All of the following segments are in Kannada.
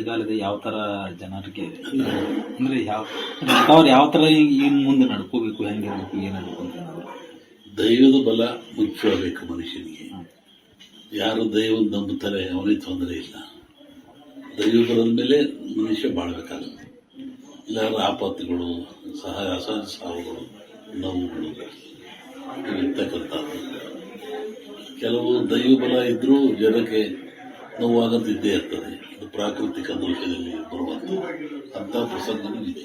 ಮಳೆಗಾಲದ ಯಾವ ಥರ ಜನರಿಗೆ ಅಂದ್ರೆ ಯಾವ ಅವ್ರು ಯಾವ ಥರ ಇನ್ ಮುಂದೆ ನಡ್ಕೋಬೇಕು ಹೆಂಗಿರ್ಬೇಕು ಏನಾಗಬೇಕು ಅಂತ. ದೈವದ ಬಲ ಮುಖ್ಯವಾಗಬೇಕು ಮನುಷ್ಯನಿಗೆ. ಯಾರು ದೈವ ನಂಬುತ್ತಾರೆ, ಅವನಿಗೆ ತೊಂದರೆ ಇಲ್ಲ. ದೈವ ಬಲದ ಮೇಲೆ ಮನುಷ್ಯ ಬಾಳ್ಬೇಕಾಗುತ್ತೆ. ಇಲ್ಲಾರ ಆಪತ್ತುಗಳು ಸಹ ಅಸಹಜ ಸಾವುಗಳು ನೋವುಗಳು ಇರ್ತಕ್ಕಂಥದ್ದು. ಕೆಲವು ದೈವ ಬಲ ಇದ್ದರೂ ಜನಕ್ಕೆ ನೋವಾಗದಿದ್ದೇ ಇರ್ತದೆ. ಅದು ಪ್ರಾಕೃತಿಕ ದೋಷದಲ್ಲಿ ಬರುವಂಥ ಅಂಥ ಪ್ರಸಂಗನೂ ಇದೆ.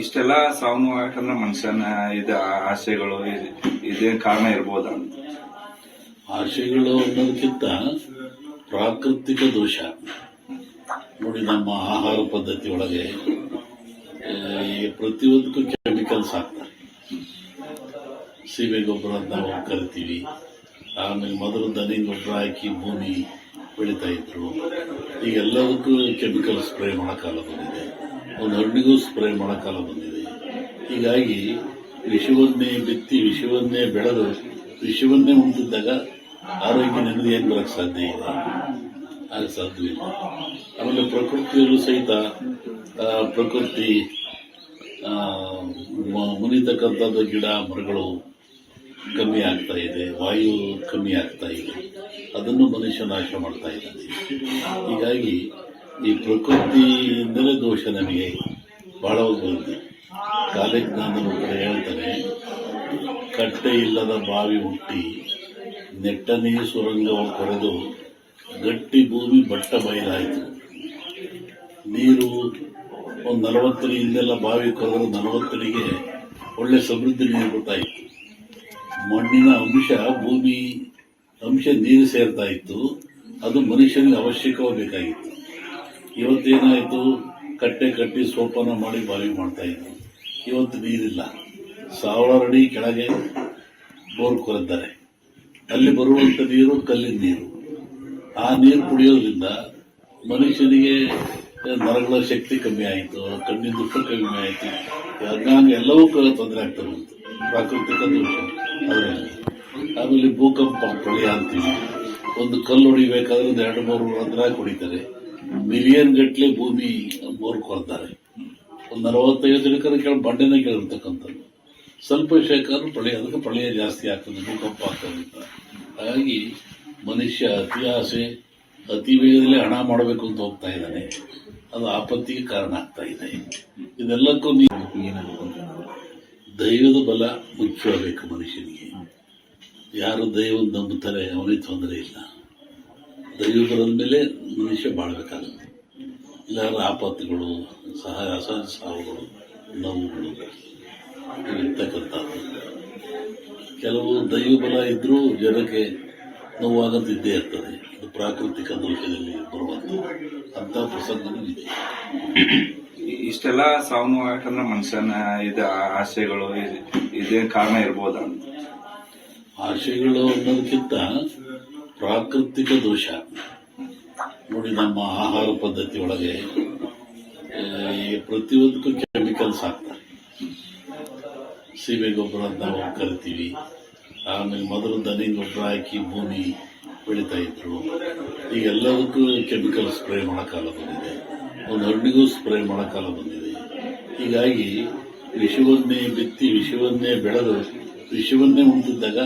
ಇಷ್ಟೆಲ್ಲ ಸಾವು ಯಾಕಂದ್ರೆ ಮನುಷ್ಯನ ಇದು ಆಸೆಗಳು ಇದೇ ಕಾರಣ ಇರ್ಬೋದ? ಅಂತ ಆಶೆಗಳು ಅನ್ನೋದಕ್ಕಿಂತ ಪ್ರಾಕೃತಿಕ ದೋಷ. ನೋಡಿ ನಮ್ಮ ಆಹಾರ ಪದ್ಧತಿ ಒಳಗೆ ಈ ಪ್ರತಿಯೊಂದಕ್ಕೂ ಕೆಮಿಕಲ್ಸ್ ಹಾಕ್ತಾರೆ. ಸೀಮೆ ಗೊಬ್ಬರ ನಾವು ಕರಿತೀವಿ. ಆಮೇಲೆ ಮೊದಲು ದನಿ ಗೊಬ್ಬರ ಹಾಕಿ ಭೂಮಿ ಬೆಳೀತಾ ಇದ್ರು. ಈಗ ಎಲ್ಲದಕ್ಕೂ ಕೆಮಿಕಲ್ ಸ್ಪ್ರೇ ಮಾಡೋ ಕಾಲ ಬಂದಿದೆ. ಒಂದು ಹಣ್ಣಿಗೂ ಸ್ಪ್ರೇ ಮಾಡೋ ಕಾಲ ಬಂದಿದೆ. ಹೀಗಾಗಿ ವಿಷವನ್ನೇ ಬಿತ್ತಿ, ವಿಷವನ್ನೇ ಬೆಳೆದು, ವಿಷವನ್ನೇ ಉಂಟಿದ್ದಾಗ ಆರೋಗ್ಯ ನೆಮ್ಮದಿ ಏನು ಸಾಧ್ಯ ಇಲ್ಲ. ಆಗ ಸಾಧ್ಯವಿಲ್ಲ ಆಮೇಲೆ ಪ್ರಕೃತಿಯಲ್ಲೂ ಸಹಿತ ಪ್ರಕೃತಿ ಮುನಿತಕ್ಕಂಥದ್ದು ಗಿಡ, ಮರಗಳು ಕಮ್ಮಿ ಆಗ್ತಾ ಇದೆ, ವಾಯು ಕಮ್ಮಿ ಆಗ್ತಾ ಇದೆ. ಅದನ್ನು ಮನುಷ್ಯ ನಾಶ ಮಾಡ್ತಾ ಇದ್ದಾನೆ. ಹೀಗಾಗಿ ಈ ಪ್ರಕೃತಿಯಿಂದಲೇ ದೋಷ ನಮಗೆ ಬಹಳ ಬಂದಿದೆ. ಕಾಲಜ್ಞಾನದ ಕಡೆ ಹೇಳ್ತಾನೆ ಕಟ್ಟೆ ಇಲ್ಲದ ಬಾವಿ ಹುಟ್ಟಿ ನೆಟ್ಟನೇ ಸುರಂಗವ ಕೊರೆದು ಗಟ್ಟಿ ಭೂಮಿ ಬಟ್ಟ ಬಯಲಾಯಿತು ನೀರು ಒಂದು ನಲವತ್ತರಿಂದೆಲ್ಲ ಬಾವಿ ಕೊರೆದು ನಲವತ್ತರಿಗೆ ಒಳ್ಳೆ ಸಮೃದ್ಧಿ ನೀರು ಬರ್ತಾ ಇತ್ತು. ಮಣ್ಣಿನ ಅಂಶ, ಭೂಮಿ ಅಂಶ ನೀರು ಸೇರ್ತಾ ಇತ್ತು. ಅದು ಮನುಷ್ಯನಿಗೆ ಅವಶ್ಯಕವಾಗಬೇಕಾಗಿತ್ತು. ಇವತ್ತೇನಾಯಿತು? ಕಟ್ಟೆ ಕಟ್ಟಿ ಸೋಪಾನ ಮಾಡಿ ಬಾವಿ ಮಾಡ್ತಾ ಇದ್ರು. ಇವತ್ತು ನೀರಿಲ್ಲ. ಸಾವಿರಾರು ಅಡಿ ಕೆಳಗೆ ಬೋರ್ ಕೊರೆದ್ದಾರೆ. ಅಲ್ಲಿ ಬರುವಂತ ನೀರು ಕಲ್ಲಿನ ನೀರು. ಆ ನೀರು ಕುಡಿಯೋದ್ರಿಂದ ಮನುಷ್ಯನಿಗೆ ನರಗಳ ಶಕ್ತಿ ಕಮ್ಮಿ ಆಯಿತು, ಕಣ್ಣಿನ ದುಃಖ ಕಮ್ಮಿ ಆಯಿತು. ಅಂಗಾಂಗ ಎಲ್ಲವೂ ತೊಂದರೆ ಆಗ್ತಾ ಬಂತು. ಪ್ರಾಕೃತಿಕ ದೋಷ. ಆಮೇಲೆ ಭೂಕಂಪ ಪ್ರಳಯ ಅಂತೀವಿ. ಒಂದು ಕಲ್ಲು ಹೊಡಿಬೇಕಾದ್ರೆ ಒಂದು ಎರಡು ಮೂರು ರಂಧ್ರ ಕುಡಿತಾರೆ ಮಿಲಿಯನ್ ಗಟ್ಟಲೆ ಭೂಮಿ ಮೂರು ಕೊಡ್ತಾರೆ. ಒಂದು ನಲವತ್ತೈದು ಜನಕರ ಕೆಳ ಬಂಡೆನ ಕೇಳಿರ್ತಕ್ಕಂಥದ್ದು. ಸ್ವಲ್ಪ ಶೇಖರ ಪ್ರಳಯ ಅದಕ್ಕೆ ಪ್ರಳಯ ಜಾಸ್ತಿ ಆಗ್ತದೆ, ಭೂಕಂಪ ಆಗ್ತದೆ ಹಾಗಾಗಿ ಮನುಷ್ಯ ಅತಿ ಆಸೆ, ಅತಿ ವೇಗದಲ್ಲಿ ಹಣ ಮಾಡಬೇಕು ಅಂತ ಹೋಗ್ತಾ ಇದ್ದಾನೆ. ಅದು ಆಪತ್ತಿಗೆ ಕಾರಣ ಆಗ್ತಾ ಇದೆ. ಇದೆಲ್ಲಕ್ಕೂ ನೀವು ಅನ್ನೋದು. ದೈವದ ಬಲ ಮುಖ್ಯವಾಗಬೇಕು ಮನುಷ್ಯನಿಗೆ. ಯಾರು ದೈವ ನಂಬುತ್ತಾರೆ ಅವನಿಗೆ ತೊಂದರೆ ಇಲ್ಲ. ದೈವ ಬಲದ ಮೇಲೆ ಮನುಷ್ಯ ಬಾಳ್ಬೇಕಾಗುತ್ತೆ. ಇಲ್ಲಾರ ಆಪತ್ತುಗಳು ಸಹ ಅಸಹಜ ಸಾವುಗಳು ನೋವುಗಳು ಇರ್ತಕ್ಕಂಥದ್ದು. ಕೆಲವು ದೈವ ಬಲ ಇದ್ದರೂ ಜನಕ್ಕೆ ನೋವಾಗದಿದ್ದೇ ಇರ್ತದೆ. ಅದು ಪ್ರಾಕೃತಿಕ ದೋಷದಲ್ಲಿ ಬರುವಂಥ ಅಂಥ ಪ್ರಸಂಗನೂ ಇದೆ. ಇಷ್ಟೆಲ್ಲ ಸಾವು ಯಾಕಂದ್ರೆ ಮನುಷ್ಯನ ಇದು ಆಸೆಗಳು ಇದೇನು ಕಾರಣ ಇರ್ಬೋದ ಆಸೆಗಳು ಅನ್ನೋದಕ್ಕಿಂತ ಪ್ರಾಕೃತಿಕ ದೋಷ. ನೋಡಿ, ನಮ್ಮ ಆಹಾರ ಪದ್ಧತಿ ಒಳಗೆ ಪ್ರತಿಯೊಂದಕ್ಕೂ ಕೆಮಿಕಲ್ಸ್ ಹಾಕ್ತಾರೆ. ಸೀಮೆ ಗೊಬ್ಬರ ಅಂತ ನಾವು ಕರಿತೀವಿ. ಆಮೇಲೆ ಮೊದಲು ದನಿ ಗೊಬ್ಬರ ಹಾಕಿ ಭೂಮಿ ಬೆಳೀತಾ ಇದ್ರು. ಈಗೆಲ್ಲದಕ್ಕೂ ಕೆಮಿಕಲ್ ಸ್ಪ್ರೇ ಮಾಡೋ ಕಾಲ ಬಂದಿದೆ ಒಂದು ಹಣ್ಣಿಗೂ ಸ್ಪ್ರೇ ಮಾಡೋ ಕಾಲ ಬಂದಿದೆ. ಹೀಗಾಗಿ ವಿಷವನ್ನೇ ಬಿತ್ತಿ, ವಿಷವನ್ನೇ ಬೆಳೆದು, ವಿಷವನ್ನೇ ಉಂಟಿದ್ದಾಗ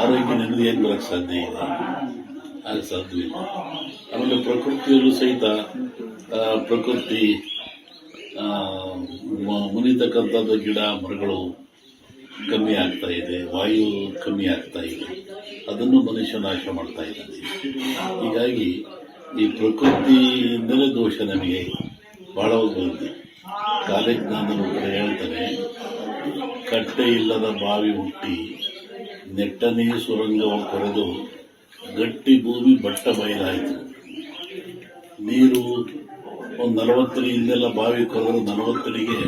ಆರೋಗ್ಯ ಏನು ಬರಕ್ಕೆ ಸಾಧ್ಯ ಇಲ್ಲ. ಆಗ ಸಾಧ್ಯವಿಲ್ಲ ಆಮೇಲೆ ಪ್ರಕೃತಿಯಲ್ಲೂ ಸಹಿತ ಪ್ರಕೃತಿ ಮುನಿತಕ್ಕಂಥದ್ದು ಗಿಡ, ಮರಗಳು ಕಮ್ಮಿ ಆಗ್ತಾ ಇದೆ, ವಾಯು ಕಮ್ಮಿ ಆಗ್ತಾ ಇದೆ. ಅದನ್ನು ಮನುಷ್ಯ ನಾಶ ಮಾಡ್ತಾ ಇದ್ದಾನೆ. ಹೀಗಾಗಿ ಈ ಪ್ರಕೃತಿಯಿಂದಲೇ ದೋಷ ನಮಗೆ ಬಹಳ ಬರುತ್ತೆ ಕಾಲಜ್ಞಾನದ ಕೂಡ ಹೇಳ್ತಾರೆ, ಕಟ್ಟೆ ಇಲ್ಲದ ಬಾವಿ ಹುಟ್ಟಿ ನೆಟ್ಟನೇ ಸುರಂಗವ ಕೊರೆದು ಗಟ್ಟಿ ಭೂಮಿ ಬಟ್ಟ ಬಯಲಾಯಿತು. ನೀರು ಒಂದು ನಲವತ್ತರಿ ಹಿಂದೆಲ್ಲ ಬಾವಿ ಕೊರೆದು ನಲವತ್ತರಿಗೆ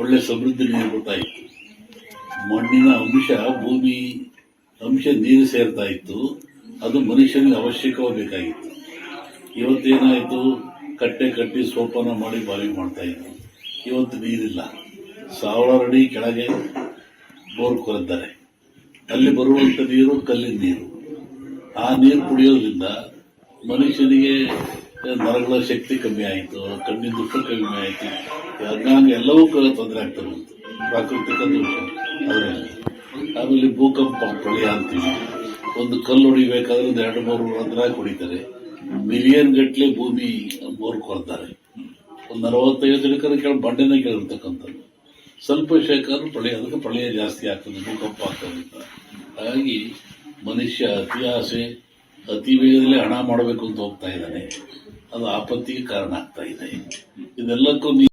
ಒಳ್ಳೆ ಸಮೃದ್ಧಿ ನೀರು ಬರ್ತಾ ಇತ್ತು ಮಣ್ಣಿನ ಅಂಶ, ಭೂಮಿ ಅಂಶ ನೀರು ಸೇರ್ತಾ ಇತ್ತು ಅದು ಮನುಷ್ಯನಿಗೆ ಅವಶ್ಯಕವಾಗಬೇಕಾಗಿತ್ತು. ಇವತ್ತೇನಾಯಿತು? ಕಟ್ಟೆ ಕಟ್ಟಿ ಸೋಪಾನ ಮಾಡಿ ಬಾವಿ ಮಾಡ್ತಾ ಇದ್ರು. ಇವತ್ತು ನೀರಿಲ್ಲ. ಸಾವಿರಾರು ಅಡಿ ಕೆಳಗೆ ಬೋರ್ ಕೊರೆದ್ದಾರೆ. ಅಲ್ಲಿ ಬರುವಂಥ ನೀರು ಕಲ್ಲಿನ ನೀರು. ಆ ನೀರು ಕುಡಿಯೋದ್ರಿಂದ ಮನುಷ್ಯನಿಗೆ ನರಗಳ ಶಕ್ತಿ ಕಮ್ಮಿ ಆಯಿತು, ಕಣ್ಣಿನ ದುಃಖ ಕಮ್ಮಿ ಆಯಿತು. ಹಂಗಾಗಿ ಎಲ್ಲವೂ ಕೂಡ ತೊಂದರೆ ಆಗ್ತಾ ಬಂತು. ಪ್ರಾಕೃತಿಕ ದೋಷ ಅದರಲ್ಲಿ. ಆಮೇಲೆ ಭೂಕಂಪ, ಪ್ರಳಯ ಅಂತೀವಿ. ಒಂದು ಕಲ್ಲು ಹೊಡಿಬೇಕಾದ್ರೆ ಒಂದು ಎರಡು ಮೂರು ರಂಧ್ರ ಹೊಡಿತಾರೆ ಮಿಲಿಯನ್ ಗಟ್ಟಲೆ ಭೂಮಿ ಬೋರ್ ಕೊಡ್ತಾರೆ. ಒಂದು ಅರವತ್ತೈದು ಎಕರೆ ಕೆಳ ಬಂಡೆನ ಕೇಳಿರ್ತಕ್ಕಂಥದ್ದು. ಸ್ವಲ್ಪ ಶೇಖರ ಪ್ರಳಯ, ಅದಕ್ಕೆ ಪ್ರಳಯ ಜಾಸ್ತಿ ಆಗ್ತದೆ, ಭೂಕಂಪ ಆಗ್ತದೆ. ಹಾಗಾಗಿ ಮನುಷ್ಯ ಅತಿ ಆಸೆ, ಅತಿ ವೇಗದಲ್ಲಿ ಹಣ ಮಾಡಬೇಕು ಅಂತ ಹೋಗ್ತಾ ಇದ್ದಾನೆ. ಅದು ಆಪತ್ತಿಗೆ ಕಾರಣ ಆಗ್ತಾ ಇದೆ. ಇದೆಲ್ಲಕ್ಕೂ